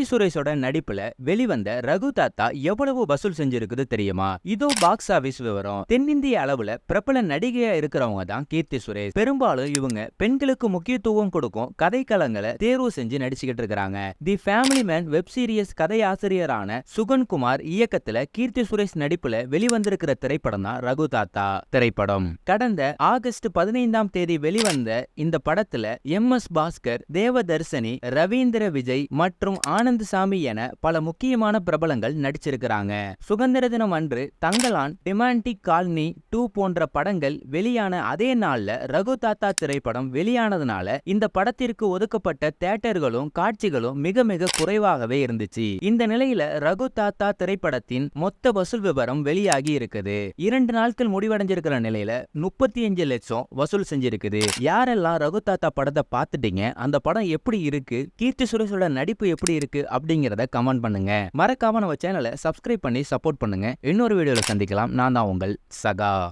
கீர்த்தி சுரேஷோட நடிப்புல வெளிவந்த ரகு தாத்தா எவ்வளவு வசூல் செஞ்சிருக்குது தெரியுமா? இதோ பாக்ஸ் ஆபீஸ் விவரம். தென்னிந்திய அளவுல பிரபல நடிகையா இருக்கிறவங்க தான் கீர்த்தி சுரேஷ். பெரும்பாலும் இவங்க பெண்களுக்கு முக்கியத்துவம் கொடுக்கும் கதைக்களங்களை தேர்வு செஞ்சு நடிச்சுக்கிட்டு இருக்காங்க the family man web serious series கதையாசிரியரான Sugankumar இயக்கத்துல கீர்த்தி சுரேஷ் நடிப்புல வெளிவந்திருக்கிற திரைப்படம் தான் ரகு தாத்தா திரைப்படம். கடந்த ஆகஸ்ட் பதினைந்தாம் தேதி வெளிவந்த இந்த படத்துல எம் எஸ் பாஸ்கர் தேவதர்சனி ரவீந்திர விஜய் மற்றும் ஆனந்த் சாமி என பல முக்கியமான பிரபலங்கள் நடிச்சிருக்கிறாங்க. சுதந்திர தினம் அன்று தங்கலான் டிமாண்டிக் காலனி டூ போன்ற படங்கள் வெளியான அதே நாள்ல ரகு தாத்தா திரைப்படம் வெளியானதுனால இந்த படத்திற்கு ஒதுக்கப்பட்ட தேட்டர்களும் காட்சிகளும் மிக மிக குறைவாகவே இருந்துச்சு. இந்த நிலையில ரகு தாத்தா திரைப்படத்தின் மொத்த வசூல் விவரம் வெளியாகி இருக்குது. இரண்டு நாட்கள் முடிவடைஞ்சிருக்கிற நிலையில முப்பத்தி அஞ்சு லட்சம் வசூல் செஞ்சிருக்குது. யாரெல்லாம் ரகு தாத்தா படத்தை பார்த்துட்டீங்க? அந்த படம் எப்படி இருக்கு? கீர்த்தி சுரேஷோட நடிப்பு எப்படி இருக்கு? அப்படிங்கறத கமெண்ட் பண்ணுங்க. மறக்காம நம்ம சேனலை சப்ஸ்கிரைப் பண்ணி சப்போர்ட் பண்ணுங்க. இன்னொரு வீடியோல சந்திக்கலாம். நான் தான் உங்கள் சகா.